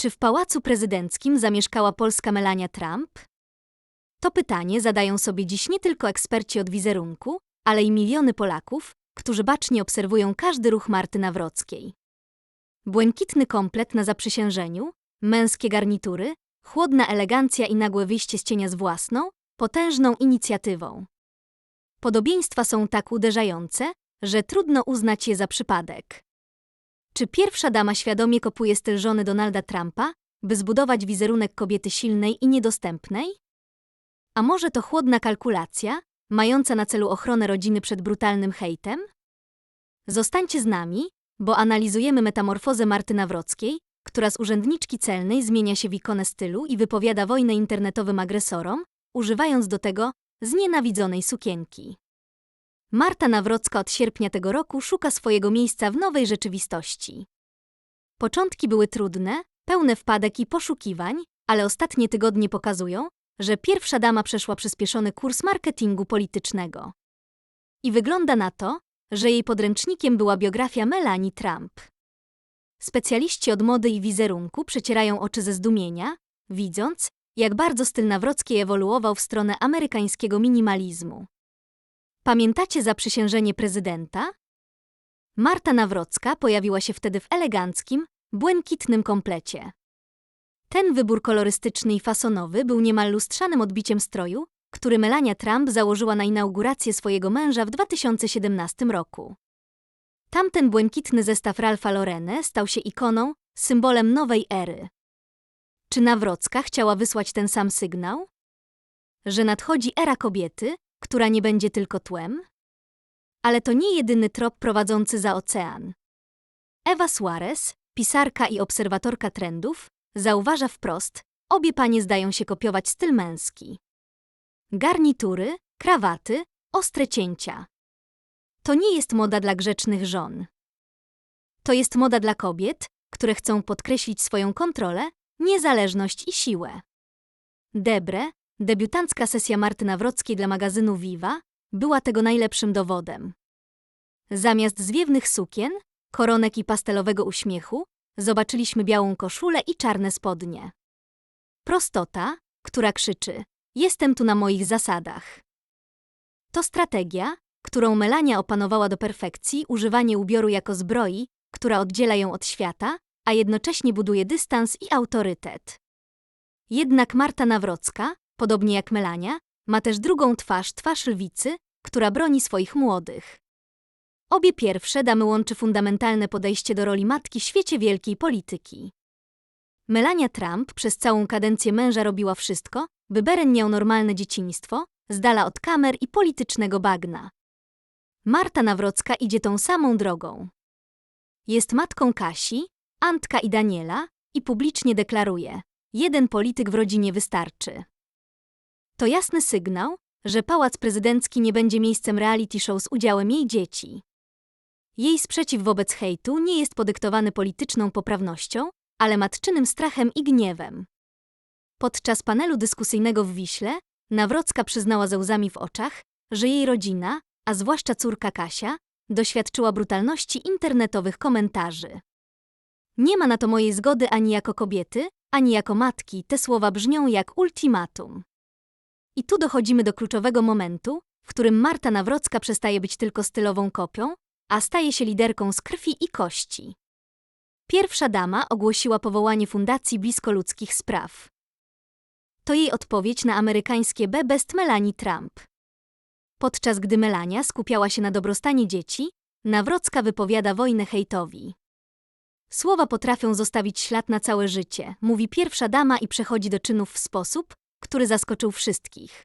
Czy w pałacu prezydenckim zamieszkała polska Melania Trump? To pytanie zadają sobie dziś nie tylko eksperci od wizerunku, ale i miliony Polaków, którzy bacznie obserwują każdy ruch Marty Nawrockiej. Błękitny komplet na zaprzysiężeniu, męskie garnitury, chłodna elegancja i nagłe wyjście z cienia z własną, potężną inicjatywą. Podobieństwa są tak uderzające, że trudno uznać je za przypadek. Czy pierwsza dama świadomie kopuje styl żony Donalda Trumpa, by zbudować wizerunek kobiety silnej i niedostępnej? A może to chłodna kalkulacja, mająca na celu ochronę rodziny przed brutalnym hejtem? Zostańcie z nami, bo analizujemy metamorfozę Marty Nawrockiej, która z urzędniczki celnej zmienia się w ikonę stylu i wypowiada wojnę internetowym agresorom, używając do tego znienawidzonej sukienki. Marta Nawrocka od sierpnia tego roku szuka swojego miejsca w nowej rzeczywistości. Początki były trudne, pełne wpadek i poszukiwań, ale ostatnie tygodnie pokazują, że pierwsza dama przeszła przyspieszony kurs marketingu politycznego. I wygląda na to, że jej podręcznikiem była biografia Melanie Trump. Specjaliści od mody i wizerunku przecierają oczy ze zdumienia, widząc, jak bardzo styl Nawrockiej ewoluował w stronę amerykańskiego minimalizmu. Pamiętacie zaprzysiężenie prezydenta? Marta Nawrocka pojawiła się wtedy w eleganckim, błękitnym komplecie. Ten wybór kolorystyczny i fasonowy był niemal lustrzanym odbiciem stroju, który Melania Trump założyła na inaugurację swojego męża w 2017 roku. Tamten błękitny zestaw Ralpha Lorene stał się ikoną, symbolem nowej ery. Czy Nawrocka chciała wysłać ten sam sygnał? Że nadchodzi era kobiety, która nie będzie tylko tłem? Ale to nie jedyny trop prowadzący za ocean. Ewa Suarez, pisarka i obserwatorka trendów, zauważa wprost, obie panie zdają się kopiować styl męski. Garnitury, krawaty, ostre cięcia. To nie jest moda dla grzecznych żon. To jest moda dla kobiet, które chcą podkreślić swoją kontrolę, niezależność i siłę. Debre, debiutancka sesja Marty Nawrockiej dla magazynu Viva, była tego najlepszym dowodem. Zamiast zwiewnych sukien, koronek i pastelowego uśmiechu, zobaczyliśmy białą koszulę i czarne spodnie. Prostota, która krzyczy: Jestem tu na moich zasadach. To strategia, którą Melania opanowała do perfekcji, używanie ubioru jako zbroi, która oddziela ją od świata, a jednocześnie buduje dystans i autorytet. Jednak Marta Nawrocka, podobnie jak Melania, ma też drugą twarz, twarz lwicy, która broni swoich młodych. Obie pierwsze damy łączy fundamentalne podejście do roli matki w świecie wielkiej polityki. Melania Trump przez całą kadencję męża robiła wszystko, by Beren miał normalne dzieciństwo, z dala od kamer i politycznego bagna. Marta Nawrocka idzie tą samą drogą. Jest matką Kasi, Antka i Daniela i publicznie deklaruje: jeden polityk w rodzinie wystarczy. To jasny sygnał, że pałac prezydencki nie będzie miejscem reality show z udziałem jej dzieci. Jej sprzeciw wobec hejtu nie jest podyktowany polityczną poprawnością, ale matczynym strachem i gniewem. Podczas panelu dyskusyjnego w Wiśle Nawrocka przyznała ze łzami w oczach, że jej rodzina, a zwłaszcza córka Kasia, doświadczyła brutalności internetowych komentarzy. Nie ma na to mojej zgody ani jako kobiety, ani jako matki, te słowa brzmią jak ultimatum. I tu dochodzimy do kluczowego momentu, w którym Marta Nawrocka przestaje być tylko stylową kopią, a staje się liderką z krwi i kości. Pierwsza dama ogłosiła powołanie Fundacji Blisko Ludzkich Spraw. To jej odpowiedź na amerykańskie B best Melanie Trump. Podczas gdy Melania skupiała się na dobrostanie dzieci, Nawrocka wypowiada wojnę hejtowi. Słowa potrafią zostawić ślad na całe życie, mówi pierwsza dama i przechodzi do czynów w sposób, który zaskoczył wszystkich.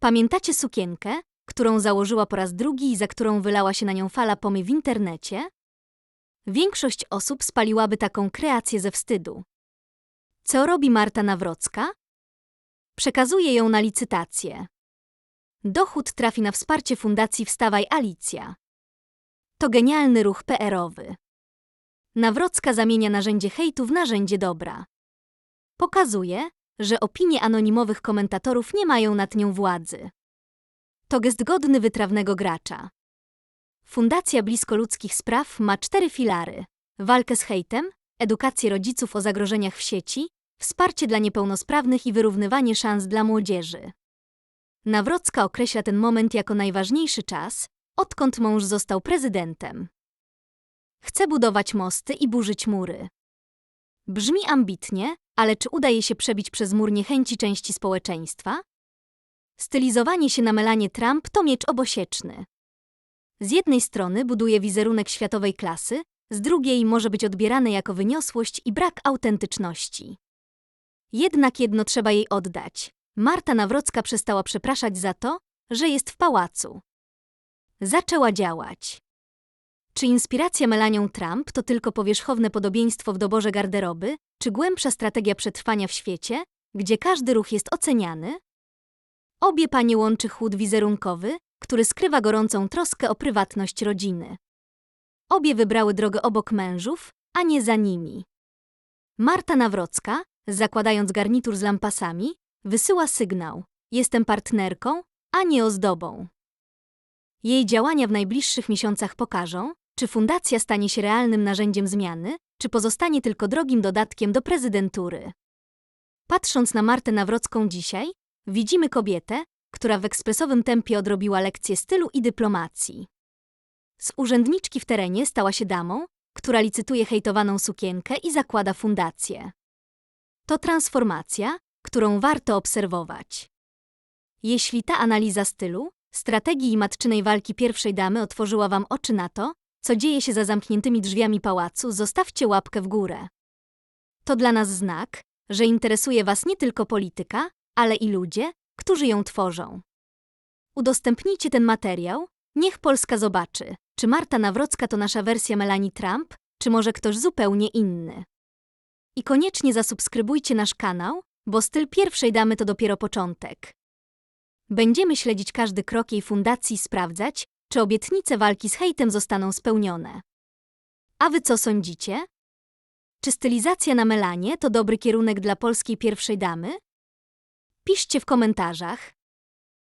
Pamiętacie sukienkę, którą założyła po raz drugi i za którą wylała się na nią fala pomy w internecie? Większość osób spaliłaby taką kreację ze wstydu. Co robi Marta Nawrocka? Przekazuje ją na licytację. Dochód trafi na wsparcie Fundacji Wstawaj Alicja. To genialny ruch PR-owy. Nawrocka zamienia narzędzie hejtu w narzędzie dobra. Pokazuje, że opinie anonimowych komentatorów nie mają nad nią władzy. To gest godny wytrawnego gracza. Fundacja Blisko Ludzkich Spraw ma cztery filary: walkę z hejtem, edukację rodziców o zagrożeniach w sieci, wsparcie dla niepełnosprawnych i wyrównywanie szans dla młodzieży. Nawrocka określa ten moment jako najważniejszy czas, odkąd mąż został prezydentem. Chce budować mosty i burzyć mury. Brzmi ambitnie, ale czy uda jej się przebić przez mur niechęci części społeczeństwa? Stylizowanie się na Melanie Trump to miecz obosieczny. Z jednej strony buduje wizerunek światowej klasy, z drugiej może być odbierane jako wyniosłość i brak autentyczności. Jednak jedno trzeba jej oddać. Marta Nawrocka przestała przepraszać za to, że jest w pałacu. Zaczęła działać. Czy inspiracja Melanią Trump to tylko powierzchowne podobieństwo w doborze garderoby, czy głębsza strategia przetrwania w świecie, gdzie każdy ruch jest oceniany? Obie panie łączy chłód wizerunkowy, który skrywa gorącą troskę o prywatność rodziny. Obie wybrały drogę obok mężów, a nie za nimi. Marta Nawrocka, zakładając garnitur z lampasami, wysyła sygnał: Jestem partnerką, a nie ozdobą. Jej działania w najbliższych miesiącach pokażą, czy fundacja stanie się realnym narzędziem zmiany, czy pozostanie tylko drogim dodatkiem do prezydentury. Patrząc na Martę Nawrocką dzisiaj, widzimy kobietę, która w ekspresowym tempie odrobiła lekcję stylu i dyplomacji. Z urzędniczki w terenie stała się damą, która licytuje hejtowaną sukienkę i zakłada fundację. To transformacja, którą warto obserwować. Jeśli ta analiza stylu, strategii i matczynej walki pierwszej damy otworzyła Wam oczy na to, co dzieje się za zamkniętymi drzwiami pałacu, zostawcie łapkę w górę. To dla nas znak, że interesuje Was nie tylko polityka, ale i ludzie, którzy ją tworzą. Udostępnijcie ten materiał, niech Polska zobaczy, czy Marta Nawrocka to nasza wersja Melanie Trump, czy może ktoś zupełnie inny. I koniecznie zasubskrybujcie nasz kanał, bo styl pierwszej damy to dopiero początek. Będziemy śledzić każdy krok jej fundacji i sprawdzać, czy obietnice walki z hejtem zostaną spełnione. A wy co sądzicie? Czy stylizacja na Melanie to dobry kierunek dla polskiej pierwszej damy? Piszcie w komentarzach.